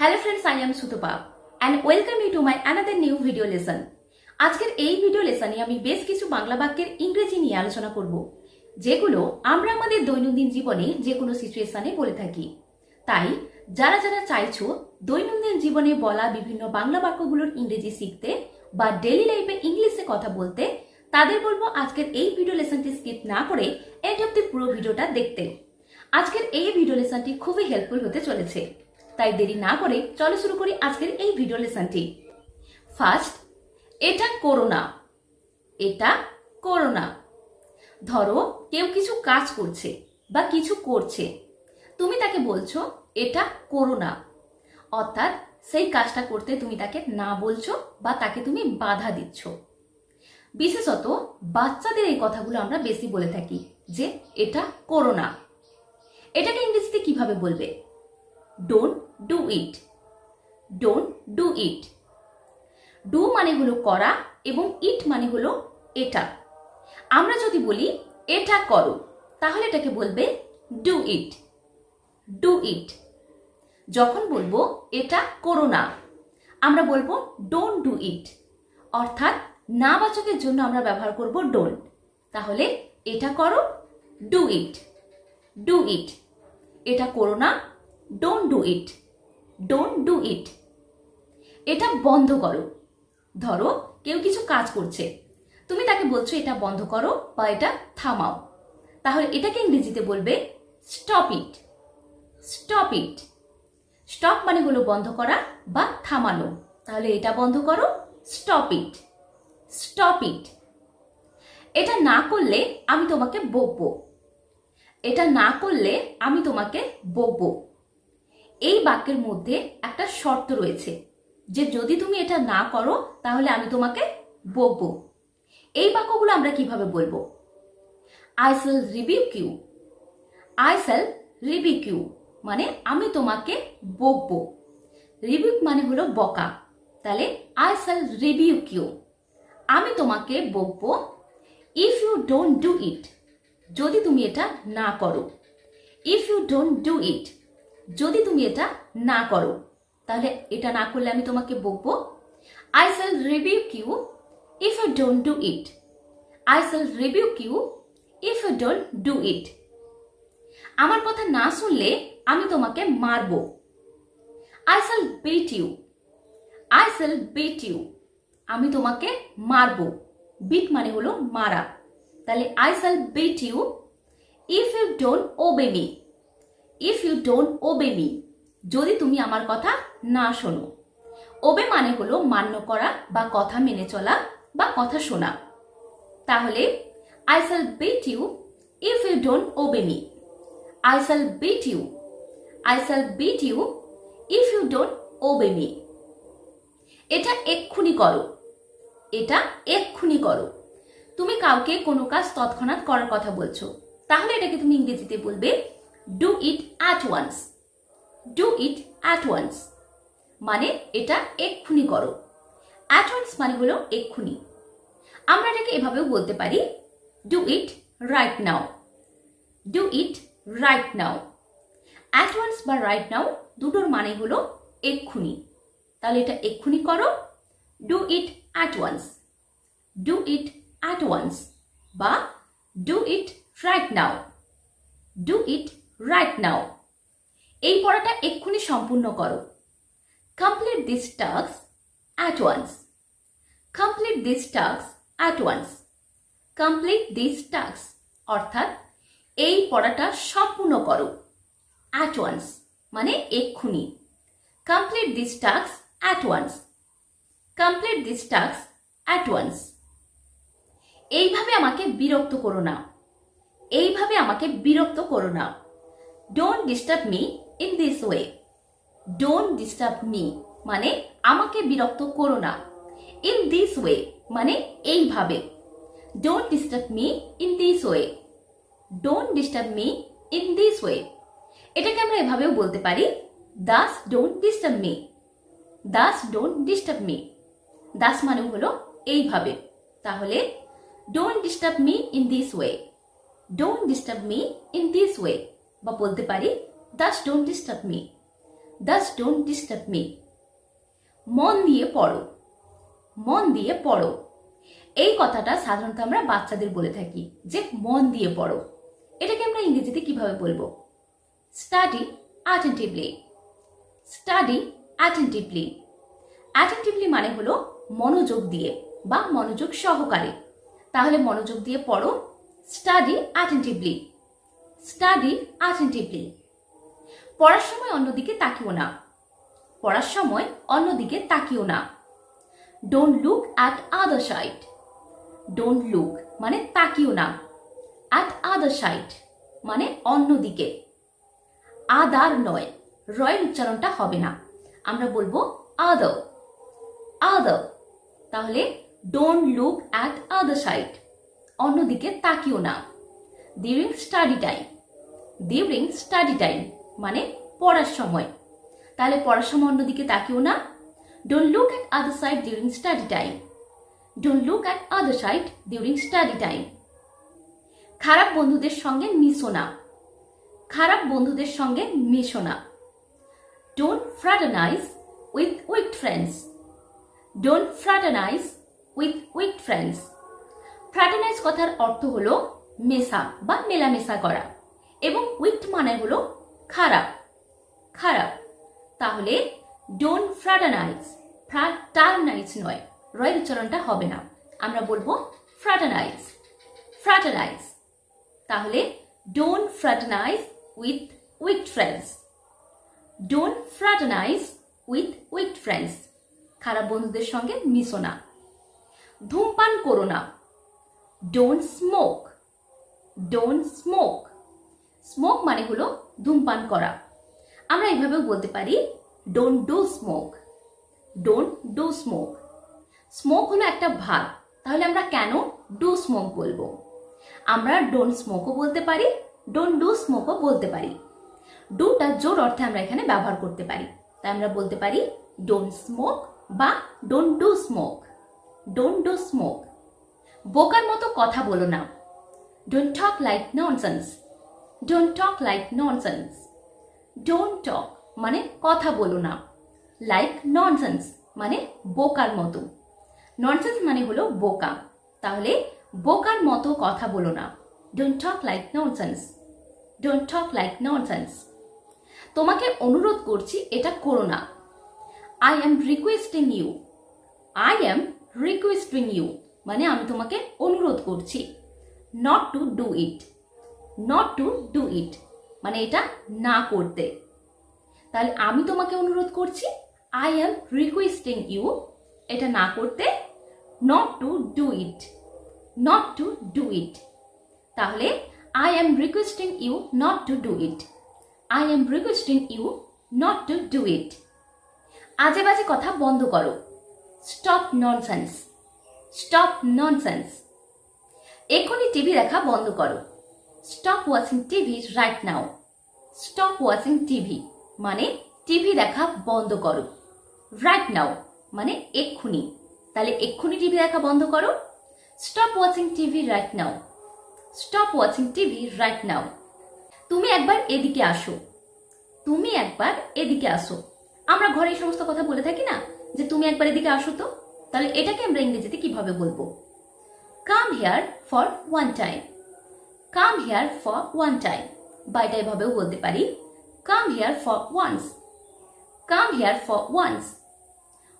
Hello friends I am Sutapa and welcome you to my another new video lesson আজকের এই video লেসনে আমি বেশ কিছু বাংলা বাক্যের ইংরেজি নিয়ে আলোচনা করব, যেগুলো আমরা আমাদের দৈনন্দিন জীবনে যে কোনো সিচুয়েশনে বলে থাকি। তাই, যারা যারা চাইছো দৈনন্দিন জীবনে বলা বিভিন্ন বাংলা বাক্যগুলোর ইংরেজি শিখতে বা ডেলি লাইফে ইংলিশে কথা বলতে, তাদের বলব আজকের এই ভিডিও লেসনটি স্কিপ না করে এন্ড অব্দি পুরো ভিডিওটা দেখতে। আজকের এই ভিডিও লেসনটি খুবই হেল্পফুল হতে চলেছে। তাই দেরি না করে চলো শুরু করি আজকের এই ভিডিও লেসনটি। ফার্স্ট এটা করোনা এটা করোনা ধরো, কেউ কিছু কাজ করছে বা কিছু করছে। তুমি তাকে বলছো, এটা করোনা অর্থাৎ সেই কাজটা করতে তুমি তাকে না বলছো বা তাকে তুমি বাধা দিচ্ছ। বিশেষত বাচ্চাদের এই কথাগুলো আমরা বেশি বলে থাকি যে, এটা করোনা এটাকে ইংরেজিতে কীভাবে বলবে? Don't do it don't do it do মানে হলো করা এবং ইট মানে হলো এটা। আমরা যদি বলি, এটা করো, তাহলে এটাকে বলবে ডু ইট ডু ইট যখন বলব, এটা করো না, আমরা বলব ডোন্ট ডু ইট অর্থাৎ না বাচকের জন্য আমরা ব্যবহার করব ডোন্ট তাহলে এটা করো ডু ইট ডু ইট এটা করো না don't do it don't do it এটা বন্ধ করো। ধরো, কেউ কিছু কাজ করছে। তুমি তাকে বলছো, এটা বন্ধ করো বা এটা থামাও। তাহলে এটাকে ইংরেজিতে বলবে stop it stop it stop মানে হলো বন্ধ করা বা থামানো। তাহলে এটা বন্ধ করো স্টপ ইট স্টপ ইট এটা না করলে আমি তোমাকে বকবো। এটা না করলে আমি তোমাকে বকবো। এই বাক্যের মধ্যে একটা শর্ত রয়েছে যে যদি তুমি এটা না করো, তাহলে আমি তোমাকে বকবো। এই বাক্যগুলো আমরা কীভাবে বলব? আই সেল রিভিউ কিউ আই সেল রিভিউ কিউ মানে আমি তোমাকে বকবো। রিভিউ মানে হলো বকা। তাহলে আই সেল রিভিউ কিউ আমি তোমাকে বকবো। If you don't do it যদি তুমি এটা না করো। If you don't do it যদি তুমি এটা না করো, তাহলে এটা না করলে আমি তোমাকে বকবো। আই সেল রিভিউ Q if you don't do it I sell রিভিউ Q if you don't do ইট আমার কথা না শুনলে আমি তোমাকে মারবো। I shall beat you I shall beat you আমি তোমাকে মারবো। বিট মানে হলো মারা। তাহলে I shall beat you if you don't obey me if you don't obey me যদি তুমি আমার কথা না শোনো। ওবে মানে হলো মান্য করা বা কথা মেনে চলা বা কথা শোনা। তাহলে I shall beat you if you don't obey me I shall beat you I shall beat you if you don't obey me এটা এক্ষুনি করো। এটা এক্ষুনি করো। তুমি কাউকে কোনো কাজ তৎক্ষণাৎ করার কথা বলছো। তাহলে এটাকে তুমি ইংরেজিতে বলবে do it at once do it at once মানে এটা এক্ষুনি করো। অ্যাট ওয়ান্স মানে হলো এক্ষুনি। আমরা এটাকে এভাবেও বলতে পারি। Do it right now do it right now at once বা রাইট নাও দুটোর মানে হলো এক্ষুনি। তাহলে এটা এক্ষুনি করো। Do it at once do it at once বা do it right now do it right now এই পড়াটা এক্ষুনি সম্পূর্ণ করো। Complete this task at once complete this task at once complete this task অর্থাৎ এই পড়াটা সম্পূর্ণ করো। অ্যাট ওয়ান্স মানে এক্ষুনি। Complete this task at once complete this task at once এইভাবে আমাকে বিরক্ত করো না। এইভাবে আমাকে বিরক্ত করো না। Don't disturb me in this way don't disturb me মানে আমাকে বিরক্ত করো না। ইন দিস ওয়ে মানে এইভাবে। Don't disturb me in this way don't disturb me in this way এটাকে আমরা এভাবেও বলতে পারি thus don't disturb me thus don't disturb me thus মানে হলো এইভাবে। তাহলে don't disturb me in this way don't disturb me in this way বা বলতে পারি thus don't disturb me thus don't disturb me মন দিয়ে পড়ো, মন দিয়ে পড়ো। এই কথাটা সাধারণত আমরা বাচ্চাদের বলে থাকি, যে মন দিয়ে পড়ো। এটাকে আমরা ইংরেজিতে কীভাবে বলব? Study attentively study attentively attentively মানে হলো মনোযোগ দিয়ে বা মনোযোগ সহকারে। তাহলে মনোযোগ দিয়ে পড়ো স্টাডি অ্যাটেন্টিভলি স্টাডি অ্যাটেন্টিভলি পড়ার সময় অন্যদিকে তাকিও না। পড়ার সময় অন্যদিকে তাকিও না। Don't look at other side don't look মানে তাকিও না। অ্যাট আদার সাইড মানে অন্যদিকে। আদার নয়, রয়ের উচ্চারণটা হবে না। আমরা বলব আদর আদর তাহলে don't look at other side অন্যদিকে তাকিও না। During study time during study time মানে পড়ার সময়। তাহলে পড়ার সময় অন্যদিকে তাকিও না। Don't look at other side during study time don't look at other side during study time খারাপ বন্ধুদের সঙ্গে মিশো না। খারাপ বন্ধুদের সঙ্গে মিশো না। Don't fraternize with with friends don't fraternize with with friends fraternize কথার অর্থ হলো মেশা বা মেলামেশা করা এবং উইথ মানে হলো খারাপ খারাপ। তাহলে ডোন্ট ফ্রাটানাইজ ফ্রাটারনাইজ নয়, রয়ের উচ্চারণটা হবে না। আমরা বলব ফ্রাটানাইজ ফ্রাটানাইজ তাহলে don't fraternize with with friends don't fraternize with with friends খারাপ বন্ধুদের সঙ্গে মিশো না, ধূমপান করো না don't smoke don't smoke smoke মানে হলো ধূমপান করা। আমরা এইভাবেও বলতে পারি don't do smoke don't do smoke smoke হলো একটা ভাগ। তাহলে আমরা কেন ডু স্মোক বলব? আমরা ডোন্ট স্মোকও বলতে পারি ডোন্ট ডু স্মোকও বলতে পারি। ডুটা জোর অর্থে আমরা এখানে ব্যবহার করতে পারি। তাই আমরা বলতে পারি ডোন্ট স্মোক বা don't do smoke don't do smoke বোকার মতো কথা বলো না। Don't talk like nonsense don't talk like nonsense don't talk মানে কথা বলো না। লাইক ননসেন্স মানে বোকার মতো। ননসেন্স মানে হলো বোকা। তাহলে বোকার মতো কথা বলো না। Don't talk like nonsense don't talk like nonsense তোমাকে অনুরোধ করছি এটা করো না। I am requesting you I am requesting you মানে আমি তোমাকে অনুরোধ করছি। Not to do it not to do it মানে এটা না করতে। তাহলে আমি তোমাকে অনুরোধ করছি আই এম রিকোয়েস্টিং ইউ এটা না করতে not to do it not to do it তাহলে I am requesting you not to do it I am requesting you not to do it আজে বাজে কথা বন্ধ করো। স্টপ ননসেন্স স্টপ ননসেন্স এখনই টিভি দেখা বন্ধ করো। Stop watching TV right now stop watching TV মানে টিভি দেখা বন্ধ করো। রাইট নাও মানে এক্ষুনি। তাহলে এক্ষুনি টিভি দেখা বন্ধ করো। Stop watching TV right now stop watching TV right now তুমি একবার এদিকে আসো। তুমি একবার এদিকে আসো। আমরা ঘরে এই সমস্ত কথা বলে থাকি না যে তুমি একবার এদিকে আসো তো? তাহলে এটাকে আমরা ইংরেজিতে কীভাবে বলব? Come here for one time come here for one time বা এটা এভাবেও বলতে পারি। Come here for once come here for once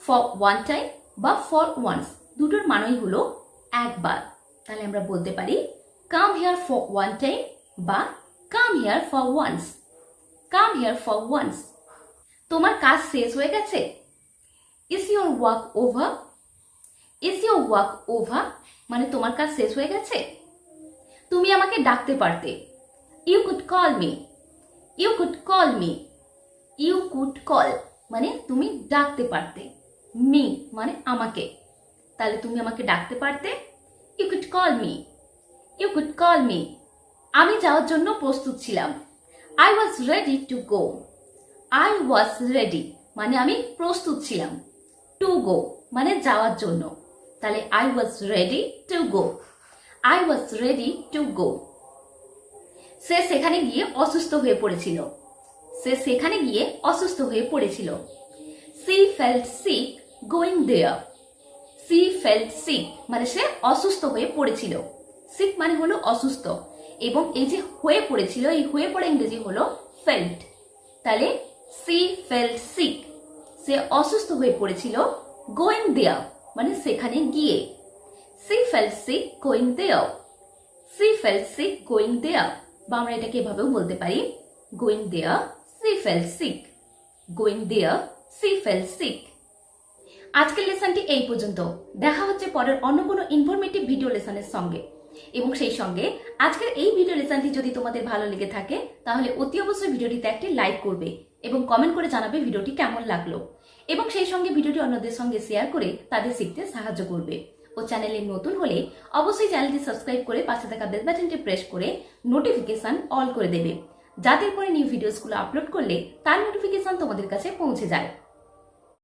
for one time বা ফর ওয়ান্স দুটোর মানেই হলো একবার। তাহলে আমরা বলতে পারি come here for one time বা come here for once come here for once তোমার কাজ শেষ হয়ে গেছে? Is your work over is your work over মানে তোমার কাজ শেষ হয়ে গেছে? তুমি আমাকে ডাকতে পারতে। You could call me you could call me you could call মানে তুমি ডাকতে পারতে। মি মানে আমাকে। তাহলে তুমি আমাকে ডাকতে পারতে। You could call me you could call me আমি যাওয়ার জন্য প্রস্তুত ছিলাম। I was ready to go I was ready মানে আমি প্রস্তুত ছিলাম। টু গো মানে যাওয়ার জন্য। তাহলে I was ready to go I was ready to go সে সেখানে গিয়ে অসুস্থ হয়ে পড়েছিল। সে সেখানে গিয়ে অসুস্থ হয়ে পড়েছিল। She felt sick going there she felt sick মানে সে অসুস্থ হয়ে পড়েছিল। সিক মানে হলো অসুস্থ। এবং এই যে হয়ে পড়েছিল, এই হয়ে পড়া ইংরেজি হলো ফেল্ট তাহলে সি ফেল্ট সিক সে অসুস্থ হয়ে পড়েছিল গোয়িং দেয়ার মানে সেখানে গিয়ে। She felt sick going there she felt sick going there বা আমরা এটাকে এভাবেও বলতে পারি। Going there she felt sick. Going there she felt sick. আজকের লেসনটি এই পর্যন্ত। দেখা হচ্ছে পরের অন্য কোনো ইনফরমেটিভ ভিডিও লেসনের সঙ্গে। এবং সেই সঙ্গে আজকের এই ভিডিও লেসনটি যদি তোমাদের ভালো লেগে থাকে, তাহলে অতি অবশ্যই ভিডিওটিতে একটি লাইক করবে এবং কমেন্ট করে জানাবে ভিডিওটি কেমন লাগল। এবং সেই সঙ্গে ভিডিওটি অন্যদের সঙ্গে শেয়ার করে তাদের শিখতে সাহায্য করবে। ও চ্যানেলে নতুন হলে অবশ্যই চ্যানেলটি সাবস্ক্রাইব করে পাশে থাকা বেল বাটনটি প্রেস করে নোটিফিকেশন অল করে দেবে। যাতে করে নিউ ভিডিওসগুলো আপলোড করলে তার নোটিফিকেশন তোমাদের কাছে পৌঁছে যায়।